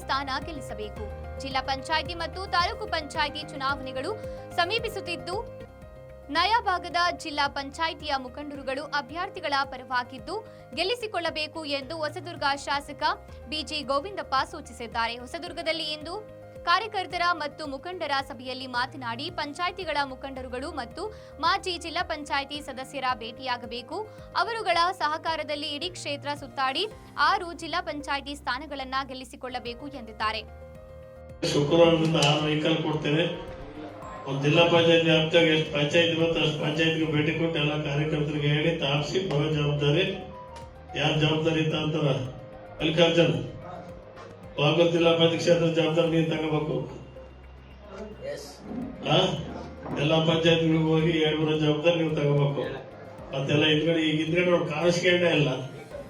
ಸ್ಥಾನ ಗೆಲ್ಲಿಸಬೇಕು. ಜಿಲ್ಲಾ ಪಂಚಾಯಿತಿ ಮತ್ತು ತಾಲೂಕು ಪಂಚಾಯಿತಿ ಚುನಾವಣೆಗಳು ಸಮೀಪಿಸುತ್ತಿದ್ದು ನಯಾ ಭಾಗದ ಜಿಲ್ಲಾ ಪಂಚಾಯಿತಿಯ ಮುಖಂಡರುಗಳು ಅಭ್ಯರ್ಥಿಗಳ ಪರವಾಗಿದ್ದು ಗೆಲ್ಲಿಸಿಕೊಳ್ಳಬೇಕು ಎಂದು ಹೊಸದುರ್ಗ ಶಾಸಕ ಬಿಜಿ ಗೋವಿಂದಪ್ಪ ಸೂಚಿಸಿದ್ದಾರೆ. ಹೊಸದುರ್ಗದಲ್ಲಿ ಇಂದು ಕಾರ್ಯಕರ್ತರ ಮತ್ತು ಮುಖಂಡರ ಸಭೆಯಲ್ಲಿ ಮಾತನಾಡಿ ಪಂಚಾಯಿತಿಗಳ ಮುಖಂಡರುಗಳು ಮತ್ತು ಮಾಜಿ ಜಿಲ್ಲಾ ಪಂಚಾಯಿತಿ ಸದಸ್ಯರ ಭೇಟಿಯಾಗಬೇಕು. ಅವರುಗಳ ಸಹಕಾರದಲ್ಲಿ ಇಡೀ ಕ್ಷೇತ್ರ ಸುತ್ತಾಡಿ ಆರು ಜಿಲ್ಲಾ ಪಂಚಾಯಿತಿ ಸ್ಥಾನಗಳನ್ನ ಗೆಲ್ಲಿಸಿಕೊಳ್ಳಬೇಕು ಎಂದಿದ್ದಾರೆ. ಶುಕ್ರವಾರದಿಂದ ವೆಹಿಕಲ್ ಕೊಡ್ತೇವೆ. ಒಂದು ಜಿಲ್ಲಾ ಪಂಚಾಯತ್ ವ್ಯಾಪ್ತಿಯಾಗಿ ಎಷ್ಟು ಪಂಚಾಯತ್ ಬರುತ್ತೆ ಅಷ್ಟು ಪಂಚಾಯತ್ಗೆ ಭೇಟಿ ಕೊಟ್ಟು ಎಲ್ಲ ಕಾರ್ಯಕರ್ತರಿಗೆ ಹೇಳಿ ತಾಪ್ಸಿ ಬರೋ ಜವಾಬ್ದಾರಿ, ಯಾರು ಜವಾಬ್ದಾರಿ ಅಂತ ಅಂತಾರ ಮಲ್ಲಿಕಾರ್ಜುನ್ ಬಾಗಲ್ ಜಿಲ್ಲಾ ಪಂಚಾಯತ್ ಕ್ಷೇತ್ರದ ಜವಾಬ್ದಾರಿ ನೀನು ತಗೋಬೇಕು. ಎಲ್ಲ ಪಂಚಾಯತ್ಗಳಿಗೆ ಹೋಗಿ ಎರಡು ಜವಾಬ್ದಾರಿ ನೀವು ತಗೋಬೇಕು. ಮತ್ತೆಲ್ಲ ಹಿಂದ್ಗಡೆ ಈಗ ಹಿಂದ್ಗಡೆ ಅವ್ರು ಕಾಣಿಸ್ಕೊಂಡೇ ಇಲ್ಲ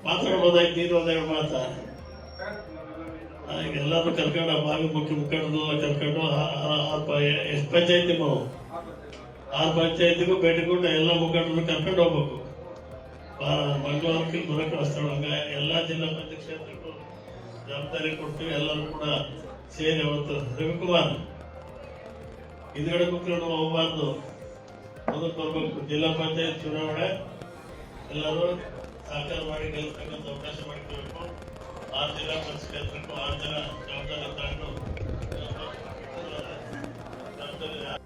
ಮಾತಾಡ್ಬೋದಾಯ್ತು ನೀನು ಒಂದೆರಡು ಮಾತಾ. ಈಗ ಎಲ್ಲರೂ ಕರ್ಕೊಂಡು ಭಾಗ ಮುಖ್ಯ ಮುಖಂಡರೆಲ್ಲ ಕರ್ಕೊಂಡು ಎಷ್ಟು ಪಂಚಾಯತಿ ನಾವು ಆರು ಪಂಚಾಯತಿಗೂ ಭೇಟಿ ಕೊಟ್ಟು ಎಲ್ಲ ಮುಖಂಡರು ಕರ್ಕೊಂಡು ಹೋಗ್ಬೇಕು. ಮಂಗಳವಾರಕ್ಕೆ ಬರೋಕೆ ಹಂಗ ಎಲ್ಲ ಜಿಲ್ಲಾ ಪಂಚಾಯತ್ ಜವಾಬ್ದಾರಿ ಕೊಡ್ತೀವಿ ಎಲ್ಲರೂ ಕೂಡ ಸೇರಿ ಅವತ್ತು ರವಿಕುಮಾರ್ ಹಿಂದ್ಗಡೆ ಕೂತ್ಕೊಂಡು ಹೋಗಬಾರ್ದು. ಮುಂದಕ್ಕೆ ಬರ್ಬೇಕು. ಜಿಲ್ಲಾ ಪಂಚಾಯತ್ ಚುನಾವಣೆ. ಎಲ್ಲರೂ ಸಹಕಾರ ಮಾಡಿ ಗೆಲ್ತಕ್ಕಂಥ ಅವಕಾಶ ಮಾಡಿಕೊಡ್ಬೇಕು ಆರು ಜಿಲ್ಲಾ ಪಂಚಾಯತ್ ಆರು ಜನ ಜವಾಬ್ದಾರಿ ತಗೊಂಡು